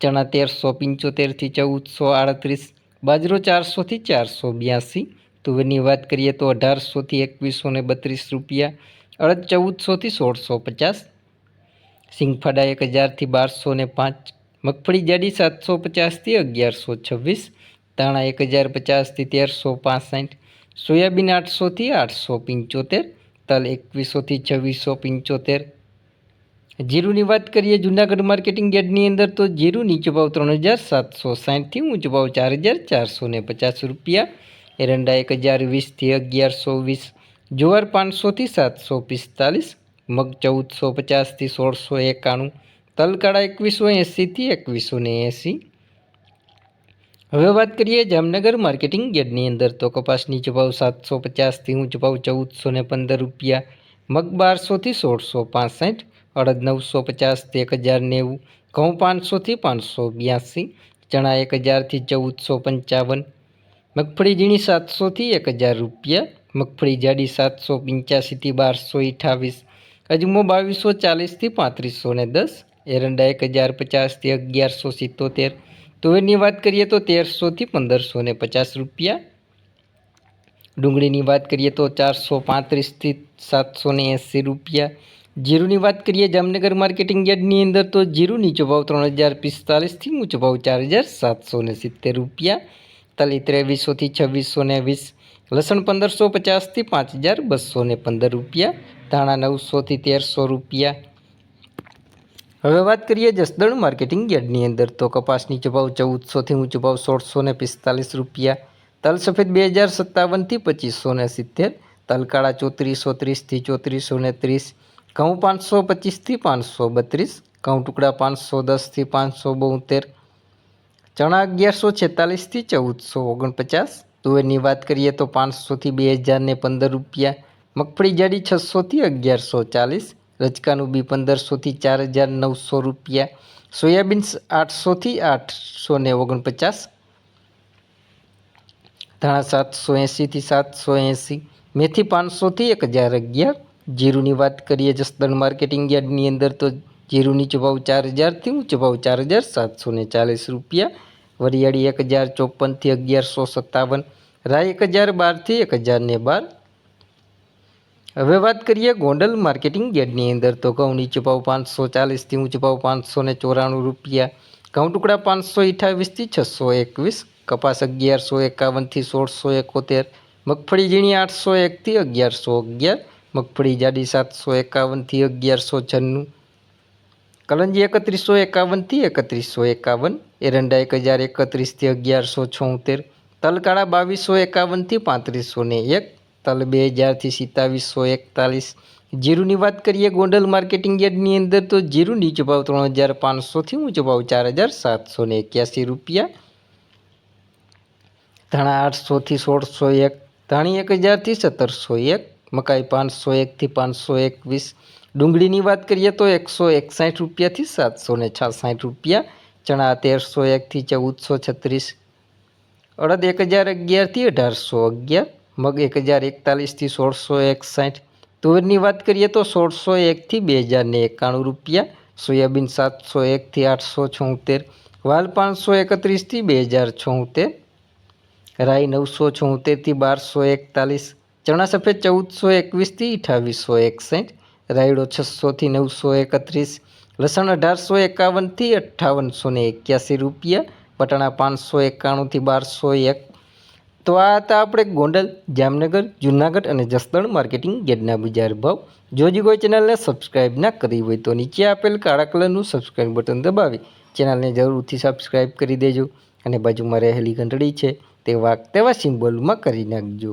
ચણા તેરસો પંચોતેરથી ચૌદસો આડત્રીસ, બાજરો ચારસોથી ચારસો બ્યાસી. તુવેરની વાત કરીએ તો અઢારસોથી એકવીસો ને બત્રીસ રૂપિયા, અડદ ચૌદસોથી સોળસો પચાસ, સિંગફાડા એક હજારથી બારસો ને પાંચ, મગફળી જાડી સાતસો પચાસથી અગિયારસો છવ્વીસ, ધાણા એક હજાર પચાસથી તેરસો પાસઠ, સોયાબીન આઠસોથી આઠસો પંચોતેર, તલ એકવીસોથી છવ્વીસો પંચોતેર જીરુની વાત કરીએ, જૂનાગઢ માર્કેટિંગ યાર્ડની અંદર તો જીરું નીચો ભાવ ત્રણ હજાર સાતસો સાઠથી ઊંચો ભાવ ચાર હજાર ચારસો ને પચાસ રૂપિયા. એરંડા એક હજાર વીસથી અગિયારસો વીસ. જુવાર પાંચસોથી સાતસો પિસ્તાલીસ. મગ ચૌદસો પચાસથી સોળસો એકાણું. તલકાળા એકવીસો એંસીથી એકવીસો ને એંસી. હવે વાત કરીએ જામનગર માર્કેટિંગ યાર્ડની અંદર તો કપાસ નીચો ભાવ સાતસો પચાસથી ઊંચો ભાવ ચૌદસો ને પંદર રૂપિયા. મગ બારસોથી સોળસો પાસઠ. અડદ નવસો પચાસથી એક હજાર નેવું ઘઉં પાંચસોથી પાંચસો બ્યાસી ચણા એક હજારથી ચૌદસો પંચાવન મગફળી ઝીણી સાતસોથી એક હજાર રૂપિયા મગફળી જાડી સાતસો પંચ્યાસીથી બારસો અઠાવીસ અજમો બાવીસો ચાલીસથી પાંત્રીસો ને દસ એરંડા એક હજાર પચાસથી અગિયારસો સિત્તોતેર તુવેરની વાત કરીએ તો તેરસોથી પંદરસો ને પચાસ રૂપિયા ડુંગળીની વાત કરીએ તો ચારસો પાંત્રીસથી સાતસો ને એંસી રૂપિયા જીરુની વાત કરીએ, જામનગર માર્કેટિંગ યાર્ડની અંદર તો જીરું નીચો ભાવ ત્રણ હજાર પિસ્તાલીસથી ઊંચો ભાવ ચાર હજાર સાતસો ને સિત્તેર રૂપિયા, તલી ત્રેવીસોથી છવ્વીસો ને વીસ, લસણ પંદરસો પચાસથી પાંચ હજાર બસો ને પંદર રૂપિયા, ધાણા નવસોથી તેરસો રૂપિયા. હવે વાત કરીએ જસદણ માર્કેટિંગ યાર્ડની અંદર તો કપાસ નીચો ભાવ ચૌદસોથી ઊંચો ભાવ સોળસો ને પિસ્તાલીસ રૂપિયા, તલ સફેદ બે હજાર સત્તાવનથી પચીસો ને સિત્તેર તલકાળા ચોત્રીસો ત્રીસથી ચોત્રીસો ને ત્રીસ ઘઉં પાંચસો પચીસથી પાંચસો બત્રીસ, ઘઉં ટુકડા પાંચસો દસથી પાંચસો બોતેર, ચણા અગિયારસો છેતાલીસથી ચૌદસો ઓગણપચાસ, તુવેરની વાત કરીએ તો પાંચસોથી બે હજારને પંદર રૂપિયા, મગફળી જાડી છસોથી અગિયારસો ચાલીસ રચકાનું બી પંદરસોથી ચાર હજાર નવસો રૂપિયા, સોયાબીન્સ આઠસોથી આઠસો ને ઓગણપચાસ, ધાણા સાતસો એંસીથી સાતસો એંસી, મેથી પાંચસોથી એક હજાર અગિયાર જીરુની વાત કરીએ જસદણ માર્કેટિંગ યાર્ડની અંદર તો જીરુની ભાવ ચાર હજારથી ઊંચો ભાવ ચાર હજાર સાતસો ને ચાલીસ રૂપિયા, વરિયાળી એક હજાર ચોપનથી અગિયારસો સત્તાવન, રાય એક હજાર બારથી એક હજાર ને બાર. હવે વાત કરીએ ગોંડલ માર્કેટિંગ યાર્ડની અંદર તો ઘઉંની ચભાવ પાંચસો ચાલીસથી ઊંચો ભાવ પાંચસો ને ચોરાણું રૂપિયા, ઘઉં ટુકડા પાંચસો અઠાવીસથી છસો એકવીસ, કપાસ અગિયારસો એકાવનથી સોળસો એકોતેર, મગફળી ઝીણી આઠસો એકથી અગિયારસો અગિયાર મગફળી જાડી સાતસો એકાવનથી અગિયારસો છન્નું. કલંજી એકત્રીસો એકાવનથી એકત્રીસો એકાવન. એરંડા એક હજાર એકત્રીસથી અગિયારસો છોતેર. તલકાળા બાવીસો એકાવનથી પાંત્રીસો ને એક. તલ બે હજારથી સિત્તાવીસો એકતાલીસ. જીરુની વાત કરીએ ગોંડલ માર્કેટિંગ યાર્ડની અંદર તો જીરું નીચો ભાવ ત્રણ હજાર પાંચસોથી ઊંચો ભાવ ચાર હજાર સાતસો ને એક્યાસી રૂપિયા. ધાણા આઠસોથી સોળસો એક. ધાણી એક હજારથી સત્તરસો એક. મકાઈ પાંચસો એકથી પાંચસો એકવીસ. ડુંગળીની વાત કરીએ તો એકસો એકસાઠ રૂપિયાથી સાતસો ને છાસઠ રૂપિયા, ચણા તેરસો એકથી ચૌદસો છત્રીસ. અડદ એક હજાર અગિયારથી અઢારસો અગિયાર, મગ એક હજાર એકતાલીસથી સોળસો એકસાઠ. તુવેરની વાત કરીએ તો સોળસો એકથી બે હજાર ને એકાણું રૂપિયા, સોયાબીન સાતસો એકથી આઠસો છોતેર, વાલ પાંચસો એકત્રીસથી બે હજાર છોતેર, રાઈ નવસો છોતેરથી બારસો એકતાલીસ ચણા સફેદ ચૌદસો એકવીસથી અઠાવીસો એકસઠ, રાયડો છસોથી નવસો એકત્રીસ, લસણ અઢારસો એકાવનથી અઠ્ઠાવનસો ને એક્યાસી રૂપિયા પટાણા પાંચસો એકાણુંથી બારસો એક. તો આ હતા આપણે ગોંડલ, જામનગર, જુનાગઢ અને જસદણ માર્કેટિંગ ગેટના બજાર ભાવ. જોજી કોઈ ચેનલને સબસ્ક્રાઇબ ના કરી હોય તો નીચે આપેલ કાળા કલરનું સબસ્ક્રાઇબ બટન દબાવી ચેનલને જરૂરથી સબસ્ક્રાઇબ કરી દેજો અને બાજુમાં રહેલી ઘંટડી છે તે વાક તેવા સિમ્બોલમાં કરી નાખજો.